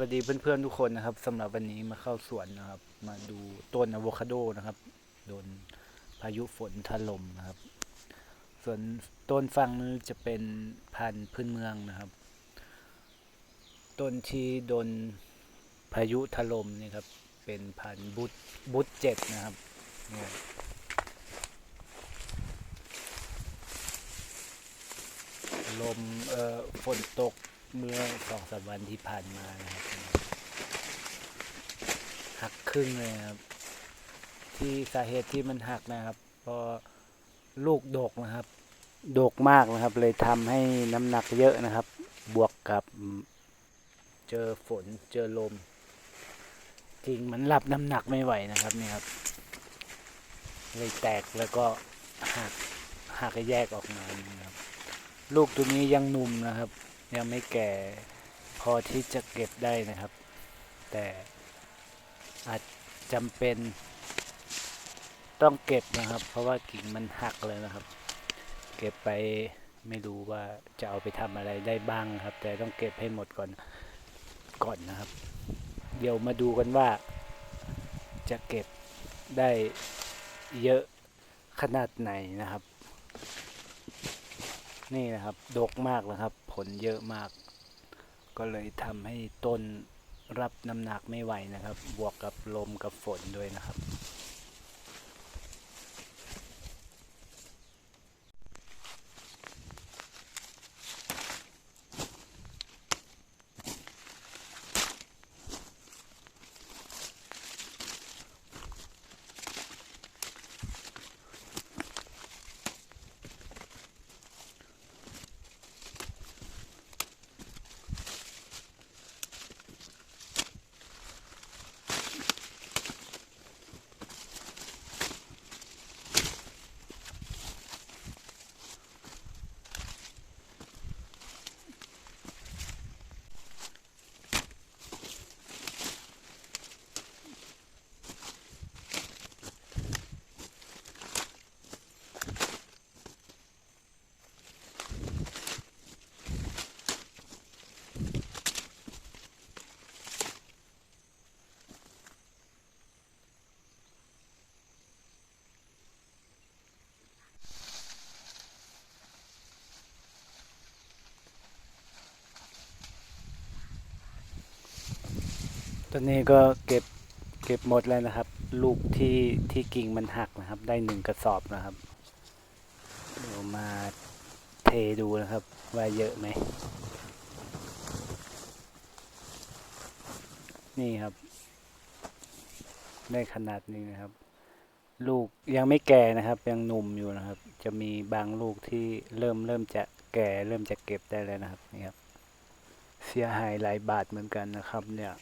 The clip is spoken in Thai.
วัสดีเพื่อนๆทุกคนนะครับสำหรับวันนี้มาเข้าสวนนะครับ มาดูต้นอะโวคาโดนะครับ โดนพายุฝนถล่มนะครับ ส่วนต้นฟังนี้จะเป็นพันธุ์พื้นเมืองนะครับ ต้นที่โดนพายุถล่มนี่ครับ เป็นพันธุ์บุตบุตเจ็ดนะครับเนี่ยลมเอ่อฝนตก เมื่อสองสามวันที่ผ่านมานะครับ หักครึ่งเลยนะครับ ที่สาเหตุที่มันหักนะครับ เพราะลูกดกนะครับ ดกมากนะครับ เลยทำให้น้ำหนักเยอะนะครับ บวกกับอืมเจอฝนเจอลม จริงมันรับน้ำหนักไม่ไหวนะครับนี่ครับ เลยแตกแล้วก็หักหักแยกออกมานะครับ ลูกตัวนี้ยังหนุ่มนะครับ ยังไม่แก่พอที่จะเก็บได้นะครับ แต่อาจจำเป็นต้องเก็บนะครับ เพราะว่ากิ่งมันหักเลยนะครับ เก็บไปไม่รู้ว่าจะเอาไปทำอะไรได้บ้างครับ แต่ต้องเก็บให้หมดก่อนก่อนนะครับ เดี๋ยวมาดูกันว่าจะเก็บได้เยอะขนาดไหนนะครับ นี่นะครับ ดกมากนะครับ ลเยอะมาก ก็เลยทำให้ต้นรับน้ำหนักไม่ไหวนะครับ บวกกับลมกับฝนด้วยนะครับ ตอนนี้ก็เก็บเก็บหมดแล้วนะครับ ลูกที่ที่กิ่งมันหักนะครับ ได้หนึ่งกระสอบนะครับเดี๋ยวมาเทดูนะครับ ว่าเยอะไหมนี่ครับ ได้ขนาดนี้นะครับ ลูกยังไม่แก่นะครับ ยังหนุ่มอยู่นะครับ จะมีบางลูกที่เริ่มเริ่มจะแก่เริ่มจะเก็บได้แล้วนะครับนี่ครับ เสียหายหลายบาทเหมือนกันนะครับ เนี่ย